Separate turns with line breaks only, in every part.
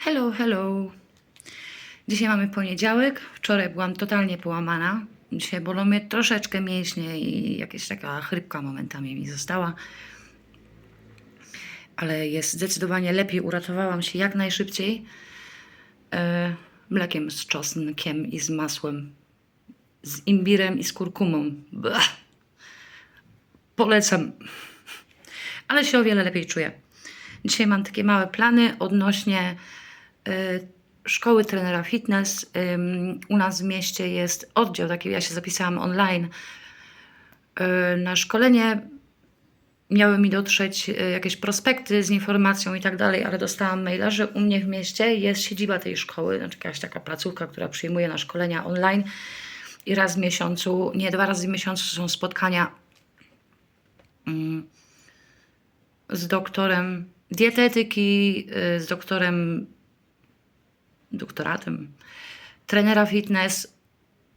Hello, hello. Dzisiaj mamy poniedziałek. Wczoraj byłam totalnie połamana. Dzisiaj bolą mnie troszeczkę mięśnie i jakaś taka chrypka momentami mi została. Ale jest zdecydowanie lepiej. Uratowałam się jak najszybciej. E, mlekiem z czosnkiem i z masłem. Z imbirem i z kurkumą. Bleh. Polecam. Ale się o wiele lepiej czuję. Dzisiaj mam takie małe plany odnośnie szkoły trenera fitness. U nas w mieście jest oddział taki, ja się zapisałam online y, na szkolenie. Miały mi dotrzeć y, jakieś prospekty z informacją i tak dalej, ale dostałam maila, że u mnie w mieście jest siedziba tej szkoły, znaczy jakaś taka placówka, która przyjmuje na szkolenia online i raz w miesiącu, nie, dwa razy w miesiącu są spotkania z doktorem dietetyki, y, z doktorem, doktoratem, trenera fitness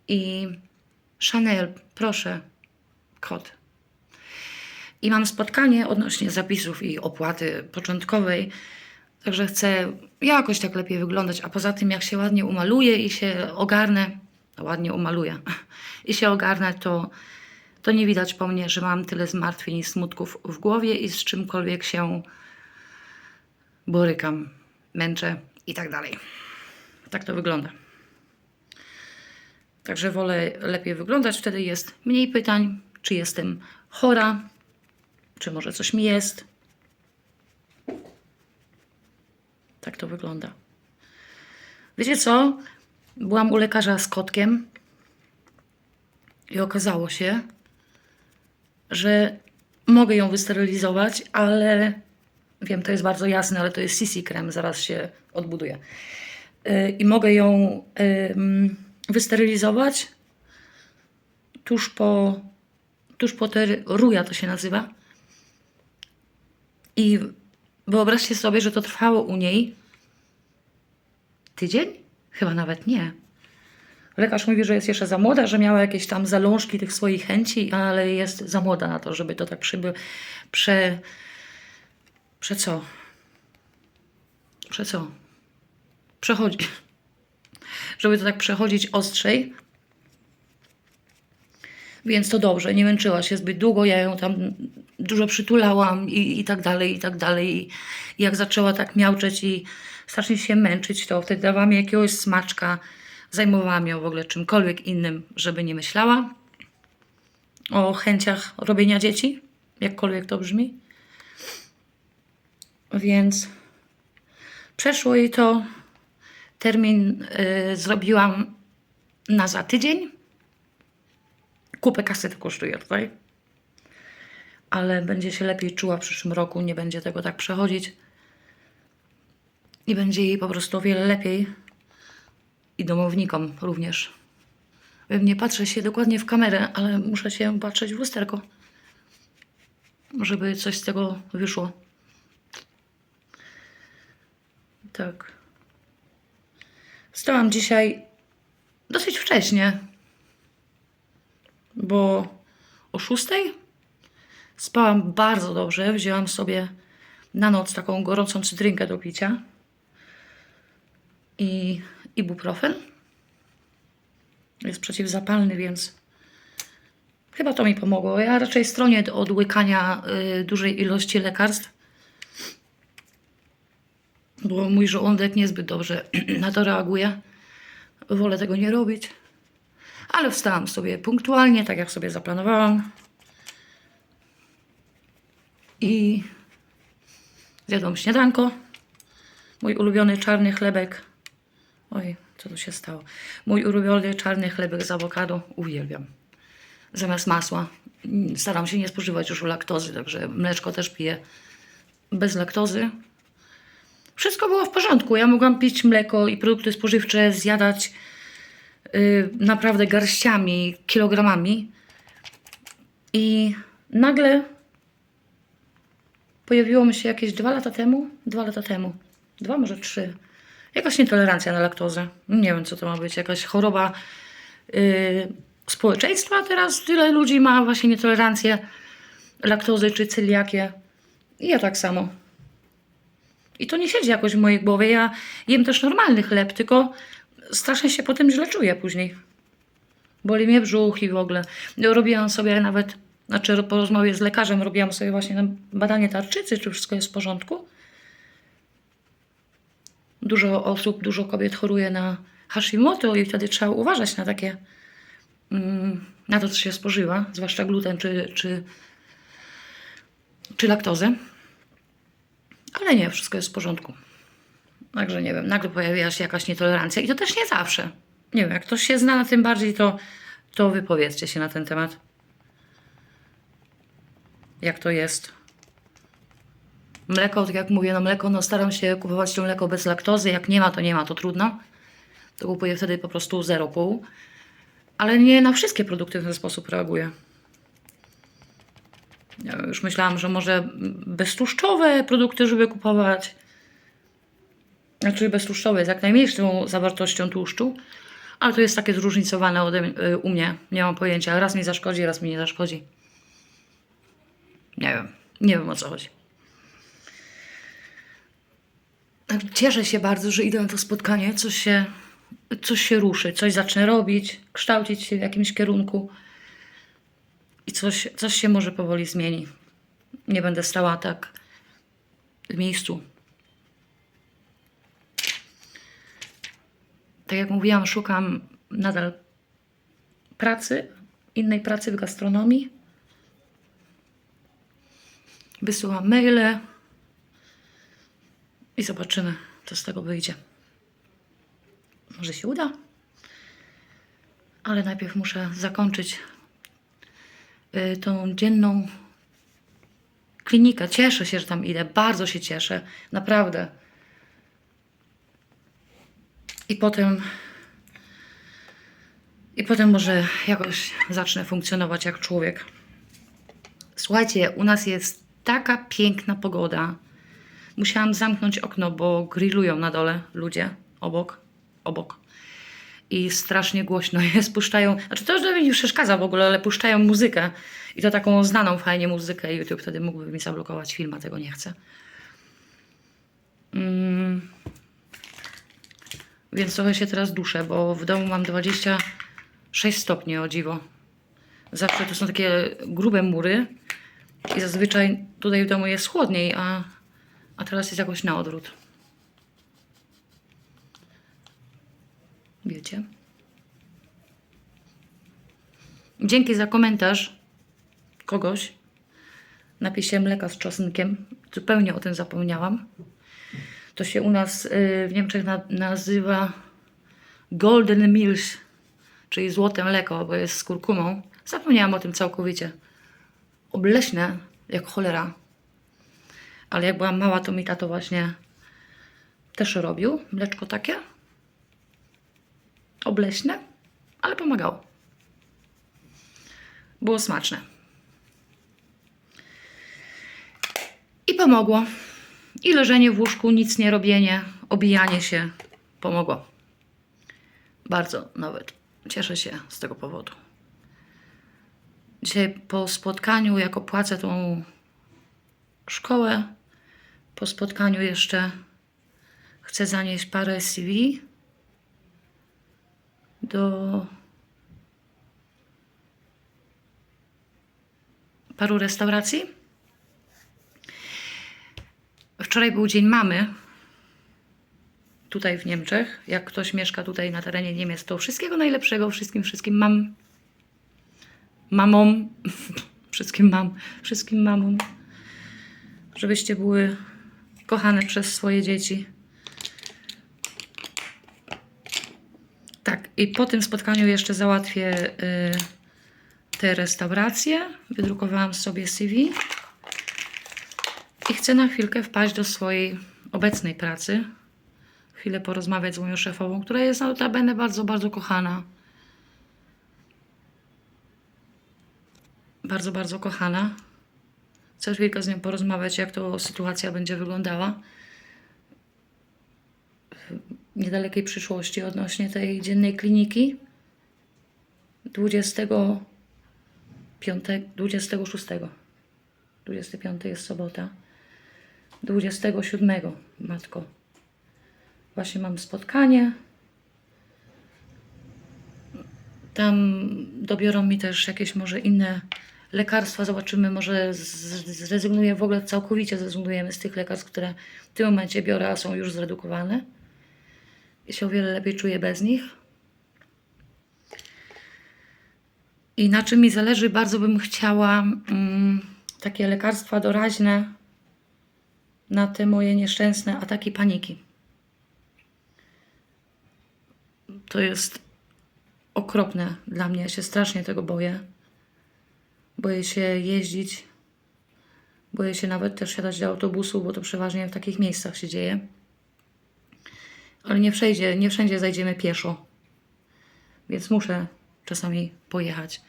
i Chanel, proszę, kod. I mam spotkanie odnośnie zapisów i opłaty początkowej, także chcę jakoś tak lepiej wyglądać, a poza tym jak się ładnie umaluję i się ogarnę, ładnie umaluję, i się ogarnę, to to nie widać po mnie, że mam tyle zmartwień i smutków w głowie i z czymkolwiek się borykam, męczę i tak dalej. Tak to wygląda. Także wolę lepiej wyglądać, wtedy jest mniej pytań, czy jestem chora, czy może coś mi jest. Tak to wygląda. Wiecie co? Byłam u lekarza z kotkiem i okazało się, że mogę ją wysterylizować, ale wiem, to jest bardzo jasne, ale to jest CC krem, zaraz się odbuduje. Yy, I mogę ją wysterylizować tuż po, tuż po ter, ruja to się nazywa. I wyobraźcie sobie, że to trwało u niej tydzień? Chyba nawet nie. Lekarz mówi, że jest jeszcze za młoda, że miała jakieś tam zalążki tych swoich chęci, ale jest za młoda na to, żeby to tak przyby, prze... Prze co? Prze co? Przechodzi. Żeby to tak przechodzić ostrzej. Więc to dobrze, nie męczyła się zbyt długo, ja ją tam dużo przytulałam i, i tak dalej, i tak dalej. I, I jak zaczęła tak miauczeć i strasznie się męczyć, to wtedy dawałam jej jakiegoś smaczka, zajmowałam ją w ogóle czymkolwiek innym, żeby nie myślała o chęciach robienia dzieci, jakkolwiek to brzmi. Więc przeszło jej to. Termin y, zrobiłam na za tydzień. Kupę kasy to kosztuje tutaj. Ale będzie się lepiej czuła w przyszłym roku, nie będzie tego tak przechodzić. I będzie jej po prostu o wiele lepiej. I domownikom również. Nie patrzę się dokładnie w kamerę, ale muszę się patrzeć w lusterko. Żeby coś z tego wyszło. Tak. Wstałam dzisiaj dosyć wcześnie, bo o szóstej spałam bardzo dobrze. Wzięłam sobie na noc taką gorącą cytrynkę do picia i ibuprofen. Jest przeciwzapalny, więc chyba to mi pomogło. Ja raczej stronię od łykania y, dużej ilości lekarstw, bo mój żołądek niezbyt dobrze na to reaguje. Wolę tego nie robić. Ale wstałam sobie punktualnie, tak jak sobie zaplanowałam. I zjadłam śniadanko. Mój ulubiony czarny chlebek. Oj, co tu się stało? Mój ulubiony czarny chlebek z awokado. Uwielbiam. Zamiast masła. Staram się nie spożywać już laktozy, także mleczko też piję bez laktozy. Wszystko było w porządku. Ja mogłam pić mleko i produkty spożywcze, zjadać yy, naprawdę garściami, kilogramami. I nagle pojawiło mi się jakieś dwa lata temu, dwa lata temu, dwa może trzy, jakaś nietolerancja na laktozę. Nie wiem, co to ma być, jakaś choroba yy, społeczeństwa. Teraz tyle ludzi ma właśnie nietolerancję laktozy czy celiakię. I ja tak samo. I to nie siedzi jakoś w mojej głowie. Ja jem też normalny chleb, tylko strasznie się potem źle czuję później. Boli mnie brzuch i w ogóle. Robiłam sobie nawet, znaczy po rozmowie z lekarzem robiłam sobie właśnie badanie tarczycy, czy wszystko jest w porządku. Dużo osób, dużo kobiet choruje na Hashimoto i wtedy trzeba uważać na takie, mm, na to, co się spożywa, zwłaszcza gluten czy, czy, czy laktozę. Ale nie, wszystko jest w porządku. Także nie wiem, nagle pojawiła się jakaś nietolerancja i to też nie zawsze. Nie wiem, jak ktoś się zna na tym bardziej, to, to wypowiedzcie się na ten temat. Jak to jest? Mleko, tak jak mówię, no mleko, no staram się kupować to mleko bez laktozy. Jak nie ma, to nie ma, to trudno. To kupuję wtedy po prostu 0,5. Ale nie na wszystkie produkty w ten sposób reaguję. Już myślałam, że może beztłuszczowe produkty, żeby kupować. Znaczy beztłuszczowe z jak najmniejszą zawartością tłuszczu. Ale to jest takie zróżnicowane ode, y, u mnie. Nie mam pojęcia. Raz mi zaszkodzi, raz mi nie zaszkodzi. Nie wiem. Nie wiem o co chodzi. Cieszę się bardzo, że idę na to spotkanie. Coś się, coś się ruszy, coś zacznę robić, kształcić się w jakimś kierunku i coś, coś się może powoli zmieni. Nie będę stała tak w miejscu. Tak jak mówiłam, szukam nadal pracy, innej pracy w gastronomii. Wysyłam maile i zobaczymy, co z tego wyjdzie. Może się uda, ale najpierw muszę zakończyć tą dzienną klinikę. Cieszę się, że tam idę, bardzo się cieszę, naprawdę. I potem. I potem może jakoś zacznę funkcjonować jak człowiek. Słuchajcie, u nas jest taka piękna pogoda. Musiałam zamknąć okno, bo grillują na dole ludzie obok. Obok. I strasznie głośno jest. Puszczają. Znaczy, to już mi nie przeszkadza w ogóle, ale puszczają muzykę. I to taką znaną fajnie muzykę. YouTube wtedy mógłby mi zablokować film, a tego nie chcę. Mm. Więc trochę się teraz duszę, bo w domu mam 26 stopni o dziwo. Zawsze to są takie grube mury i zazwyczaj tutaj w domu jest chłodniej, a, a teraz jest jakoś na odwrót. Wiecie? Dzięki za komentarz kogoś. Napisie mleka z czosnkiem. Zupełnie o tym zapomniałam. To się u nas y, w Niemczech na, nazywa Golden Milch, czyli złote mleko, bo jest z kurkumą. Zapomniałam o tym całkowicie. Obleśne jak cholera. Ale jak byłam mała, to mi tato właśnie też robił mleczko takie. Obleśne, ale pomagało. Było smaczne. I pomogło. I leżenie w łóżku, nic nie robienie, obijanie się pomogło. Bardzo nawet. Cieszę się z tego powodu. Dzisiaj po spotkaniu, jak opłacę tą szkołę, po spotkaniu jeszcze chcę zanieść parę CV do paru restauracji. Wczoraj był Dzień Mamy tutaj w Niemczech. Jak ktoś mieszka tutaj na terenie Niemiec, to wszystkiego najlepszego wszystkim, wszystkim mam. Mamom, wszystkim mam, wszystkim mamom. Żebyście były kochane przez swoje dzieci. Tak, i po tym spotkaniu jeszcze załatwię y, te restauracje. Wydrukowałam sobie CV. I chcę na chwilkę wpaść do swojej obecnej pracy. Chwilę porozmawiać z moją szefową, która jest notabene bardzo, bardzo kochana. Bardzo, bardzo kochana. Chcę chwilkę z nią porozmawiać, jak to sytuacja będzie wyglądała niedalekiej przyszłości odnośnie tej dziennej kliniki. 25, 26. 25 jest sobota. 27. Matko. Właśnie mam spotkanie. Tam dobiorą mi też jakieś może inne lekarstwa. Zobaczymy, może zrezygnuję w ogóle całkowicie zrezygnujemy z tych lekarstw, które w tym momencie biorę, a są już zredukowane. Się o wiele lepiej czuję bez nich. I na czym mi zależy, bardzo bym chciała mm, takie lekarstwa doraźne na te moje nieszczęsne ataki paniki. To jest okropne dla mnie. Ja się strasznie tego boję. Boję się jeździć. Boję się nawet też siadać do autobusu, bo to przeważnie w takich miejscach się dzieje. Ale nie wszędzie, nie wszędzie zajdziemy pieszo. Więc muszę czasami pojechać.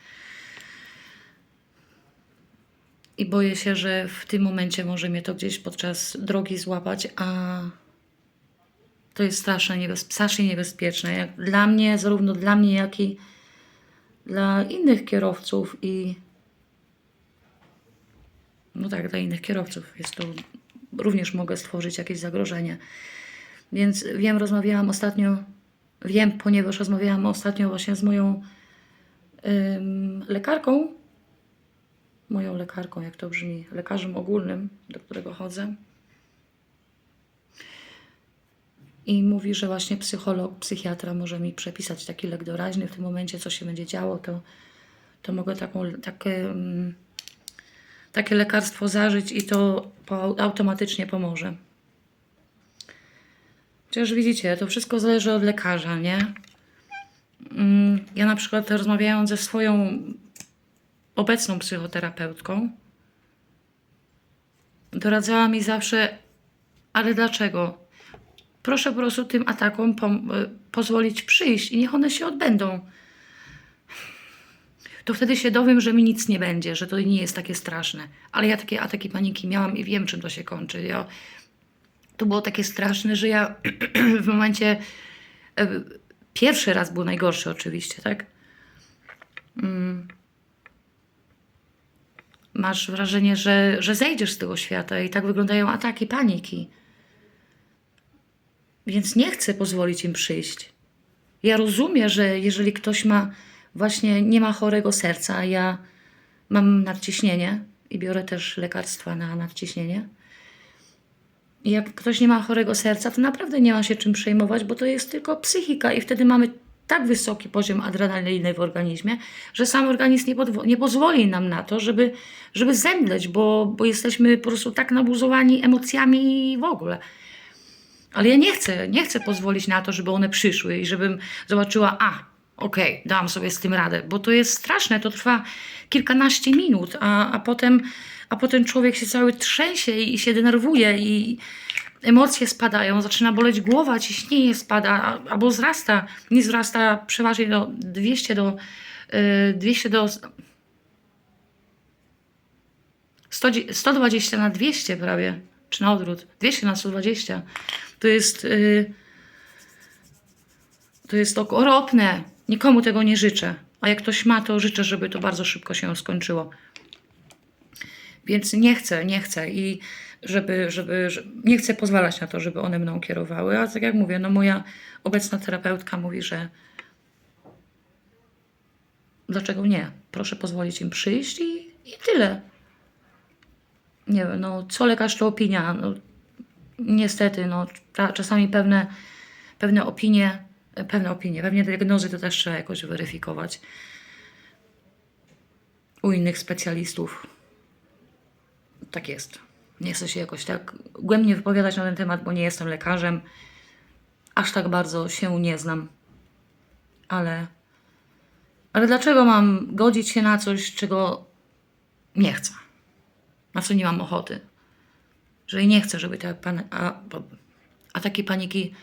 I boję się, że w tym momencie może mnie to gdzieś podczas drogi złapać, a to jest strasznie, niebez, strasznie niebezpieczne. Jak dla mnie, zarówno dla mnie, jak i dla innych kierowców i no tak, dla innych kierowców jest to również mogę stworzyć jakieś zagrożenie. Więc wiem, rozmawiałam ostatnio, wiem, ponieważ rozmawiałam ostatnio właśnie z moją ym, lekarką, moją lekarką, jak to brzmi, lekarzem ogólnym, do którego chodzę. I mówi, że właśnie psycholog, psychiatra może mi przepisać taki lek doraźny. W tym momencie, co się będzie działo, to, to mogę taką, takie, takie lekarstwo zażyć i to automatycznie pomoże. Chociaż widzicie, to wszystko zależy od lekarza, nie? Mm, Ja na przykład rozmawiając ze swoją obecną psychoterapeutką, doradzała mi zawsze, ale dlaczego? Proszę po prostu tym atakom y, pozwolić przyjść i niech one się odbędą. To wtedy się dowiem, że mi nic nie będzie, że to nie jest takie straszne. Ale ja takie ataki paniki miałam i wiem, czym to się kończy. Ja, to było takie straszne, że ja w momencie. e, Pierwszy raz był najgorszy, oczywiście, tak? Mm. Masz wrażenie, że, że zejdziesz z tego świata i tak wyglądają ataki paniki. Więc nie chcę pozwolić im przyjść. Ja rozumiem, że jeżeli ktoś ma właśnie nie ma chorego serca, ja mam nadciśnienie i biorę też lekarstwa na nadciśnienie. Jak ktoś nie ma chorego serca, to naprawdę nie ma się czym przejmować, bo to jest tylko psychika i wtedy mamy tak wysoki poziom adrenaliny w organizmie, że sam organizm nie, nie pozwoli nam na to, żeby, żeby zemdleć, bo, bo jesteśmy po prostu tak nabuzowani emocjami i w ogóle. Ale ja nie chcę, nie chcę pozwolić na to, żeby one przyszły i żebym zobaczyła, a, okej, dałam sobie z tym radę, bo to jest straszne, to trwa kilkanaście minut, a, a, potem, a potem człowiek się cały trzęsie i się denerwuje i emocje spadają, zaczyna boleć głowa, ciśnienie spada albo wzrasta, nie wzrasta przeważnie do 200 do, yy, 200 do 100, 120 na 200 prawie, czy na odwrót, 200 na 120. To jest, yy, to jest okropne. Nikomu tego nie życzę. A jak ktoś ma, to życzę, żeby to bardzo szybko się skończyło. Więc nie chcę, nie chcę i żeby, żeby, że- nie chcę pozwalać na to, żeby one mną kierowały. A tak jak mówię, no moja obecna terapeutka mówi, że dlaczego nie? Proszę pozwolić im przyjść i, i tyle. Nie wiem, no co lekarz to opinia. No, niestety, no cza- czasami pewne, pewne opinie, pewne opinie, pewnie diagnozy to też trzeba jakoś weryfikować u innych specjalistów. Tak jest. Nie chcę się jakoś tak głębnie wypowiadać na ten temat, bo nie jestem lekarzem. Aż tak bardzo się nie znam. Ale, ale dlaczego mam godzić się na coś, czego nie chcę? Na co nie mam ochoty? Jeżeli nie chcę, żeby te pan, a, ataki paniki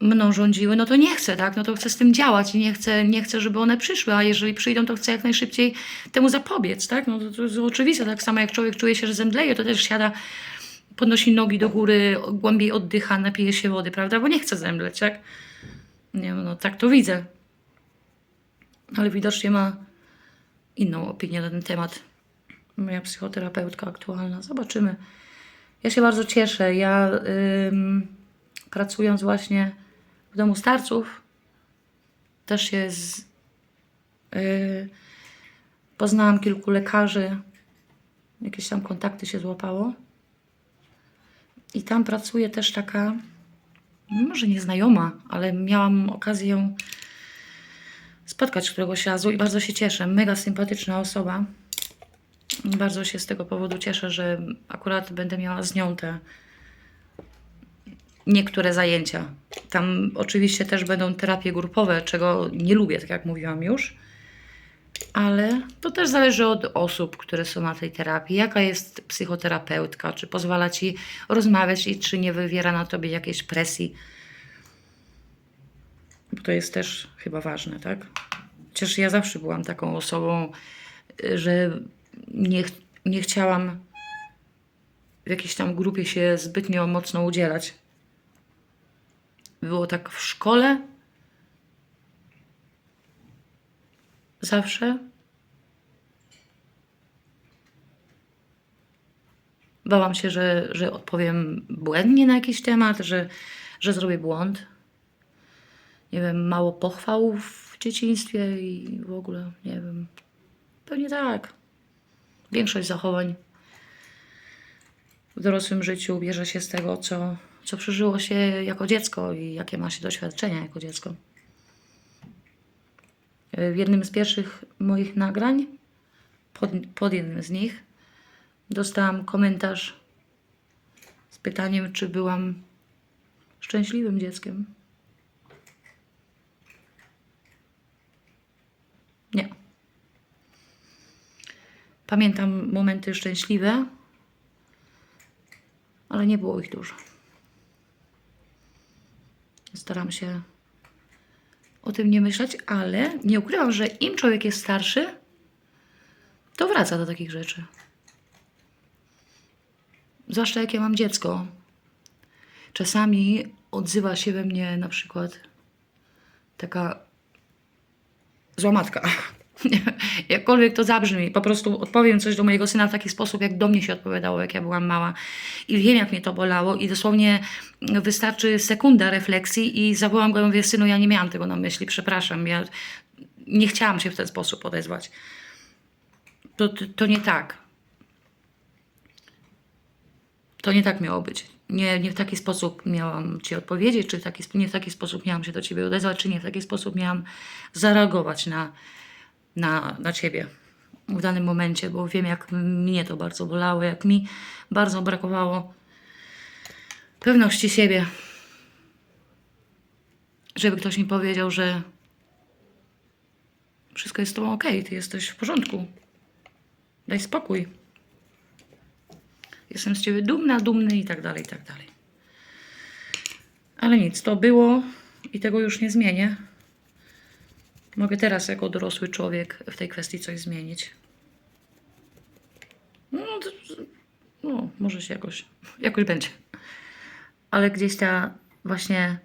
mną rządziły, no to nie chcę, tak? No to chcę z tym działać i nie chcę, nie chcę, żeby one przyszły, a jeżeli przyjdą, to chcę jak najszybciej temu zapobiec, tak? No to, to jest oczywiste, tak samo jak człowiek czuje się, że zemdleje, to też siada, podnosi nogi do góry, głębiej oddycha, napije się wody, prawda? Bo nie chce zemdleć, tak? Nie no tak to widzę. Ale widocznie ma inną opinię na ten temat. Moja psychoterapeutka aktualna. Zobaczymy. Ja się bardzo cieszę. Ja ym, pracując właśnie w domu starców, też się z, y, poznałam kilku lekarzy, jakieś tam kontakty się złapało. I tam pracuje też taka, może nieznajoma, ale miałam okazję ją spotkać któregoś razu i bardzo się cieszę. Mega sympatyczna osoba. Bardzo się z tego powodu cieszę, że akurat będę miała z nią te niektóre zajęcia. Tam oczywiście też będą terapie grupowe, czego nie lubię, tak jak mówiłam już. Ale to też zależy od osób, które są na tej terapii. Jaka jest psychoterapeutka, czy pozwala ci rozmawiać i czy nie wywiera na tobie jakiejś presji. Bo to jest też chyba ważne, tak? Chociaż ja zawsze byłam taką osobą, że nie, ch- nie chciałam w jakiejś tam grupie się zbytnio mocno udzielać. Było tak w szkole. Zawsze. Bałam się, że, że odpowiem błędnie na jakiś temat, że, że zrobię błąd. Nie wiem, mało pochwał w dzieciństwie i w ogóle, nie wiem. Pewnie tak. Większość zachowań w dorosłym życiu bierze się z tego, co, co przeżyło się jako dziecko i jakie ma się doświadczenia jako dziecko. W jednym z pierwszych moich nagrań, pod, pod jednym z nich, dostałam komentarz z pytaniem, czy byłam szczęśliwym dzieckiem. Nie. Pamiętam momenty szczęśliwe, ale nie było ich dużo. Staram się o tym nie myśleć, ale nie ukrywam, że im człowiek jest starszy, to wraca do takich rzeczy. Zwłaszcza jak ja mam dziecko. Czasami odzywa się we mnie na przykład taka złamatka. Jakkolwiek to zabrzmi, po prostu odpowiem coś do mojego syna w taki sposób, jak do mnie się odpowiadało, jak ja byłam mała. I wiem, jak mnie to bolało, i dosłownie wystarczy sekunda refleksji, i zawołam go i mówię: Synu, ja nie miałam tego na myśli, przepraszam, ja nie chciałam się w ten sposób odezwać. To, to, to nie tak. To nie tak miało być. Nie, nie w taki sposób miałam Ci odpowiedzieć, czy w taki, nie w taki sposób miałam się do Ciebie odezwać, czy nie w taki sposób miałam zareagować na, na, na Ciebie w danym momencie, bo wiem, jak mnie to bardzo bolało, jak mi bardzo brakowało pewności siebie. Żeby ktoś mi powiedział, że wszystko jest z Tobą ok, Ty jesteś w porządku. Daj spokój. Jestem z Ciebie dumna, dumny i tak dalej, i tak dalej. Ale nic, to było i tego już nie zmienię. Mogę teraz jako dorosły człowiek w tej kwestii coś zmienić. No, to, no może się jakoś, jakoś będzie. Ale gdzieś ta właśnie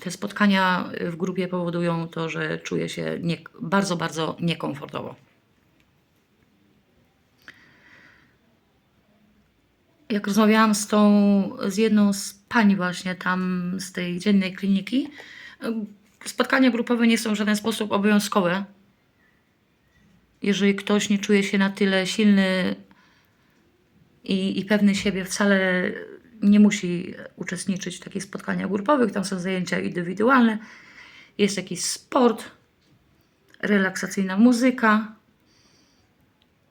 te spotkania w grupie powodują to, że czuję się nie, bardzo, bardzo niekomfortowo. jak rozmawiałam z tą, z jedną z pań właśnie tam z tej dziennej kliniki, spotkania grupowe nie są w żaden sposób obowiązkowe. Jeżeli ktoś nie czuje się na tyle silny i, i pewny siebie, wcale nie musi uczestniczyć w takich spotkaniach grupowych. Tam są zajęcia indywidualne, jest jakiś sport, relaksacyjna muzyka,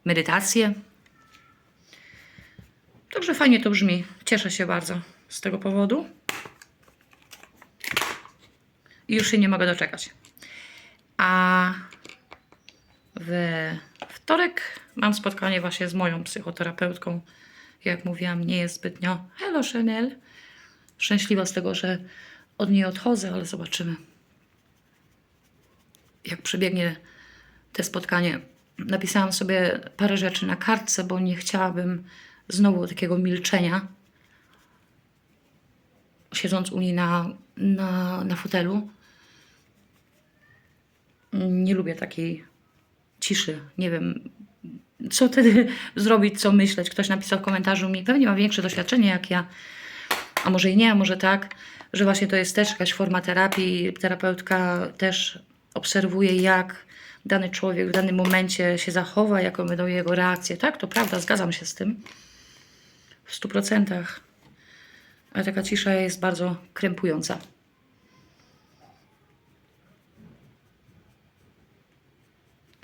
medytacje. Także fajnie to brzmi. Cieszę się bardzo z tego powodu. I już się nie mogę doczekać. A we wtorek mam spotkanie właśnie z moją psychoterapeutką. Jak mówiłam, nie jest zbytnio hello Chanel. Szczęśliwa z tego, że od niej odchodzę, ale zobaczymy. Jak przebiegnie te spotkanie. Napisałam sobie parę rzeczy na kartce, bo nie chciałabym znowu takiego milczenia. Siedząc u niej na, na, na fotelu. Nie lubię takiej ciszy. Nie wiem, co wtedy zrobić, co myśleć. Ktoś napisał w komentarzu mi, pewnie ma większe doświadczenie jak ja, a może i nie, a może tak, że właśnie to jest też jakaś forma terapii. Terapeutka też obserwuje, jak dany człowiek w danym momencie się zachowa, jaką będą jego reakcje. Tak, to prawda, zgadzam się z tym. W stu procentach. Ale taka cisza jest bardzo krępująca.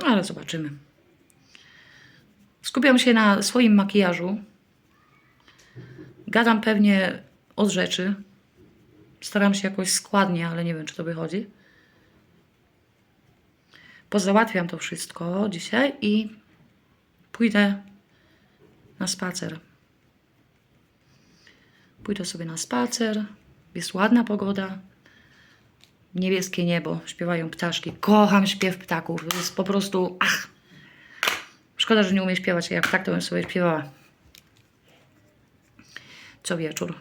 Ale zobaczymy. Skupiam się na swoim makijażu. Gadam pewnie od rzeczy. Staram się jakoś składnie, ale nie wiem, czy to wychodzi. Pozałatwiam to wszystko dzisiaj i pójdę na spacer. Pójdę sobie na spacer. Jest ładna pogoda. Niebieskie niebo, śpiewają ptaszki. Kocham śpiew ptaków. To jest po prostu. Ach! Szkoda, że nie umiem śpiewać. Jak tak, to bym sobie śpiewała. Co wieczór.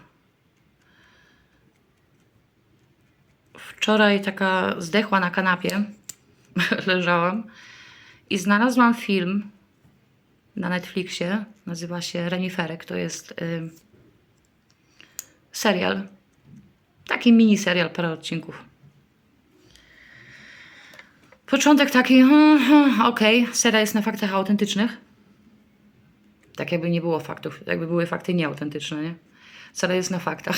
Wczoraj taka zdechła na kanapie. Leżałam. I znalazłam film na Netflixie. Nazywa się Reniferek. To jest y, serial. Taki mini serial, parę odcinków. Początek taki, hmm, hmm, okej, serial jest na faktach autentycznych. Tak jakby nie było faktów, jakby były fakty nieautentyczne, nie? Serial jest na faktach.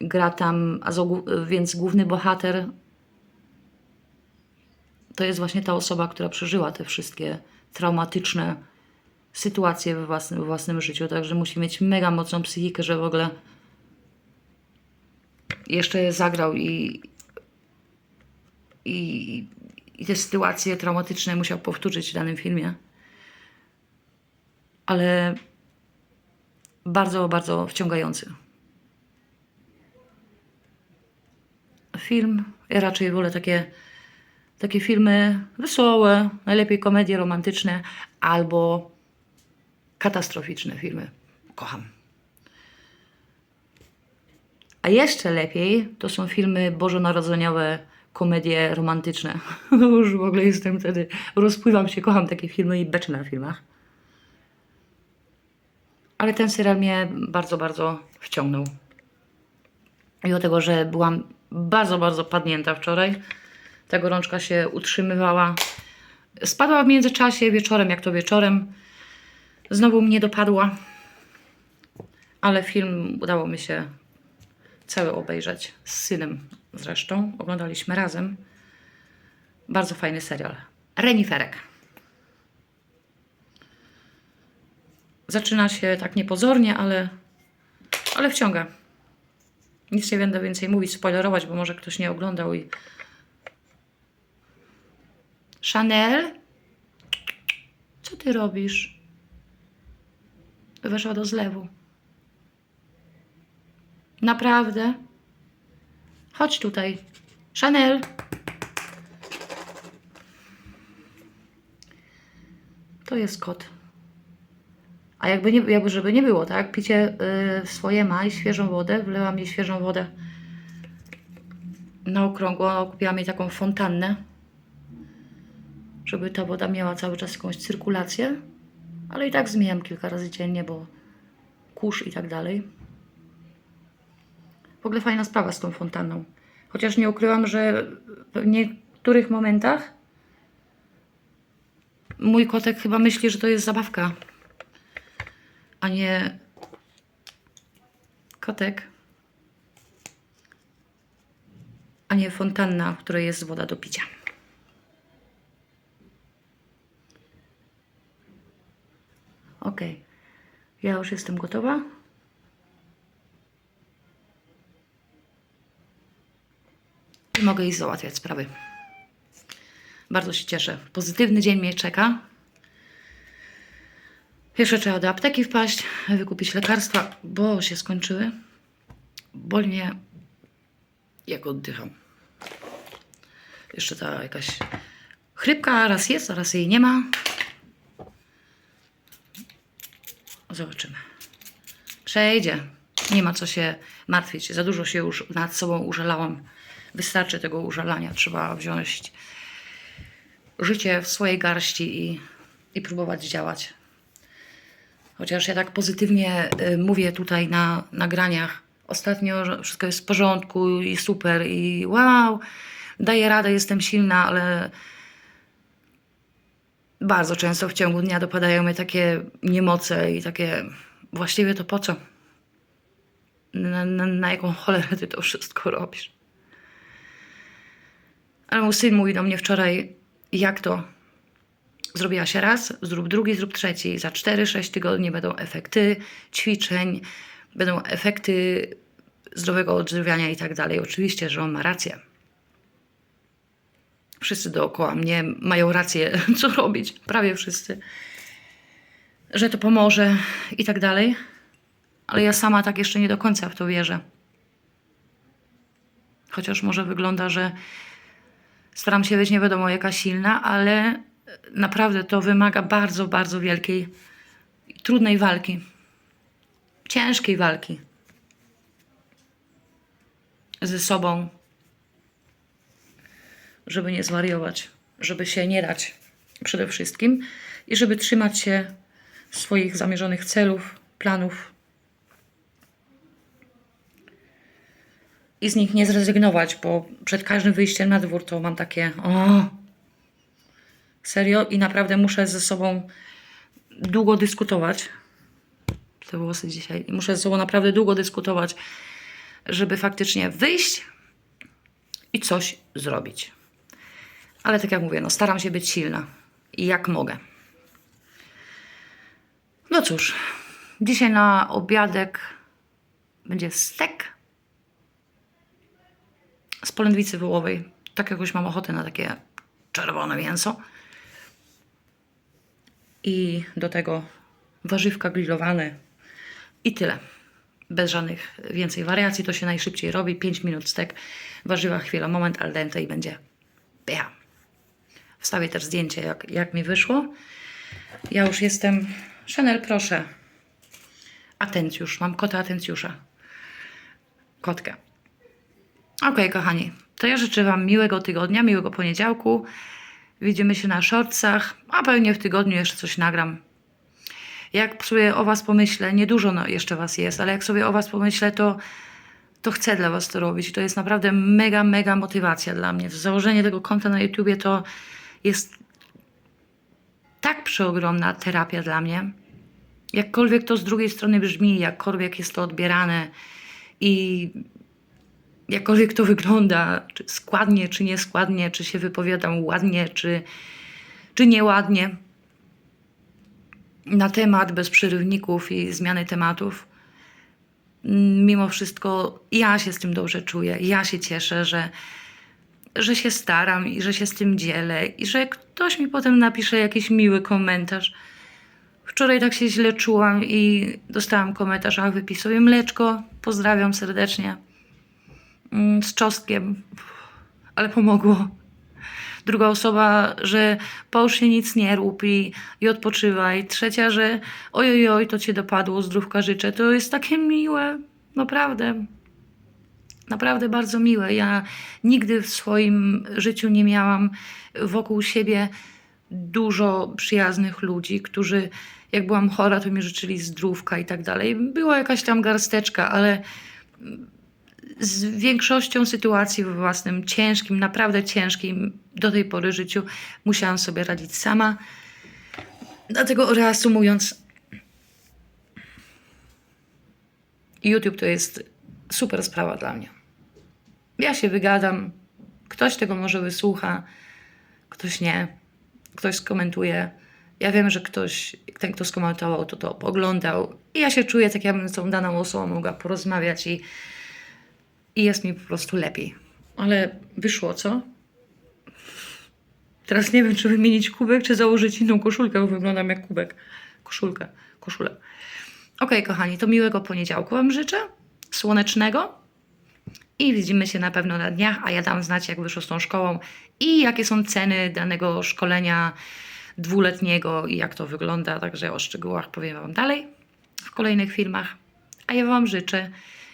Gra tam, więc główny bohater to jest właśnie ta osoba, która przeżyła te wszystkie traumatyczne sytuacje we własnym, we własnym życiu. Także musi mieć mega mocną psychikę, że w ogóle jeszcze zagrał i, i, i te sytuacje traumatyczne musiał powtórzyć w danym filmie. Ale bardzo, bardzo wciągający. Film, ja raczej wolę takie, takie filmy wesołe, najlepiej komedie romantyczne albo katastroficzne filmy. Kocham. A jeszcze lepiej to są filmy bożonarodzeniowe, komedie romantyczne. Już w ogóle jestem wtedy, rozpływam się, kocham takie filmy i beczę na filmach. Ale ten serial mnie bardzo, bardzo wciągnął. Mimo tego, że byłam bardzo, bardzo padnięta wczoraj, ta gorączka się utrzymywała. Spadła w międzyczasie wieczorem, jak to wieczorem. Znowu mnie dopadła, ale film udało mi się cały obejrzeć z synem zresztą. Oglądaliśmy razem. Bardzo fajny serial. Reniferek. Zaczyna się tak niepozornie, ale, ale wciąga. Nic nie będę więcej mówić, spoilerować, bo może ktoś nie oglądał i... Chanel? Co ty robisz? Weszła do zlewu. Naprawdę? Chodź tutaj. Chanel. To jest kot. A jakby, nie, jakby żeby nie było, tak? Picie y, swoje ma i świeżą wodę. Wlewam jej świeżą wodę na okrągło. Kupiłam jej taką fontannę, żeby ta woda miała cały czas jakąś cyrkulację. Ale i tak zmieniam kilka razy dziennie, bo kurz i tak dalej. W ogóle fajna sprawa z tą fontanną. Chociaż nie ukryłam, że w niektórych momentach mój kotek chyba myśli, że to jest zabawka, a nie kotek, a nie fontanna, w której jest woda do picia. Ok, ja już jestem gotowa. Mogę iść załatwiać sprawy. Bardzo się cieszę. Pozytywny dzień mnie czeka. Jeszcze trzeba do apteki wpaść, wykupić lekarstwa, bo się skończyły. Boli mnie, jak oddycham. Jeszcze ta jakaś chrypka raz jest, a raz jej nie ma. Zobaczymy. Przejdzie. Nie ma co się martwić. Za dużo się już nad sobą użalałam. Wystarczy tego użalania. Trzeba wziąć życie w swojej garści i, i próbować działać. Chociaż ja tak pozytywnie y, mówię tutaj na nagraniach. Ostatnio, że wszystko jest w porządku i super i wow, daję radę, jestem silna, ale bardzo często w ciągu dnia dopadają mnie takie niemoce i takie właściwie to po co? Na, na, na jaką cholerę ty to wszystko robisz? Ale mój syn mówi do mnie wczoraj, jak to? Zrobiła się raz, zrób drugi, zrób trzeci. Za 4-6 tygodni będą efekty ćwiczeń, będą efekty zdrowego odżywiania i tak dalej. Oczywiście, że on ma rację. Wszyscy dookoła mnie mają rację, co robić. Prawie wszyscy. Że to pomoże i tak dalej. Ale ja sama tak jeszcze nie do końca w to wierzę. Chociaż może wygląda, że staram się być nie wiadomo jaka silna, ale naprawdę to wymaga bardzo, bardzo wielkiej, trudnej walki. Ciężkiej walki. Ze sobą. Żeby nie zwariować. Żeby się nie dać przede wszystkim. I żeby trzymać się swoich zamierzonych celów, planów. I z nich nie zrezygnować, bo przed każdym wyjściem na dwór to mam takie o, Serio i naprawdę muszę ze sobą długo dyskutować. Te włosy dzisiaj. I muszę ze sobą naprawdę długo dyskutować, żeby faktycznie wyjść i coś zrobić. Ale tak jak mówię, no staram się być silna i jak mogę. No cóż, dzisiaj na obiadek będzie stek z polędwicy wołowej. Tak jakoś mam ochotę na takie czerwone mięso. I do tego warzywka grillowane i tyle. Bez żadnych więcej wariacji. To się najszybciej robi. 5 minut stek, warzywa, chwila, moment, al dente i będzie pycha. Wstawię też zdjęcie, jak, jak mi wyszło. Ja już jestem... Chanel, proszę. Atencjusz. Mam kota atencjusza. Kotkę. Okej, kochani. To ja życzę Wam miłego tygodnia, miłego poniedziałku. Widzimy się na shortsach, a pewnie w tygodniu jeszcze coś nagram. Jak sobie o Was pomyślę, niedużo no jeszcze Was jest, ale jak sobie o Was pomyślę, to, to chcę dla Was to robić. To jest naprawdę mega, mega motywacja dla mnie. Założenie tego konta na YouTubie to jest tak przeogromna terapia dla mnie. Jakkolwiek to z drugiej strony brzmi, jakkolwiek jest to odbierane i jakkolwiek to wygląda, czy składnie, czy nieskładnie, czy się wypowiadam ładnie, czy, czy nieładnie na temat bez przerywników i zmiany tematów. Mimo wszystko ja się z tym dobrze czuję. Ja się cieszę, że, że się staram i że się z tym dzielę i że ktoś mi potem napisze jakiś miły komentarz. Wczoraj tak się źle czułam i dostałam komentarz, wypij sobie mleczko, pozdrawiam serdecznie mm, z czosnkiem, ale pomogło. Druga osoba, że połóż się nic nie rób i, i odpoczywaj. Trzecia, że oj, oj, to cię dopadło, zdrówka życzę. To jest takie miłe, naprawdę. Naprawdę bardzo miłe. Ja nigdy w swoim życiu nie miałam wokół siebie dużo przyjaznych ludzi, którzy jak byłam chora, to mi życzyli zdrówka i tak dalej. Była jakaś tam garsteczka, ale z większością sytuacji we własnym ciężkim, naprawdę ciężkim do tej pory życiu musiałam sobie radzić sama. Dlatego reasumując, YouTube to jest super sprawa dla mnie. Ja się wygadam, ktoś tego może wysłucha, ktoś nie, ktoś skomentuje. Ja wiem, że ktoś, ten kto skomentował, to to oglądał i ja się czuję tak, jakbym z tą daną osobą mogła porozmawiać i i jest mi po prostu lepiej. Ale wyszło, co? Teraz nie wiem, czy wymienić kubek, czy założyć inną koszulkę, bo wyglądam jak kubek. Koszulkę, koszulę. Okej, kochani, to miłego poniedziałku Wam życzę, słonecznego i widzimy się na pewno na dniach, a ja dam znać, jak wyszło z tą szkołą i jakie są ceny danego szkolenia dwuletniego i jak to wygląda, także o szczegółach powiem Wam dalej w kolejnych filmach. A ja Wam życzę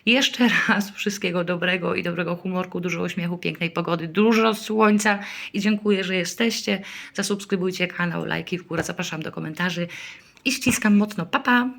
Jeszcze raz wszystkiego dobrego i dobrego humorku, dużo uśmiechu, pięknej pogody, dużo słońca i dziękuję, że jesteście. Zasubskrybujcie kanał, lajki w górę, zapraszam do komentarzy i ściskam mocno. Pa, pa!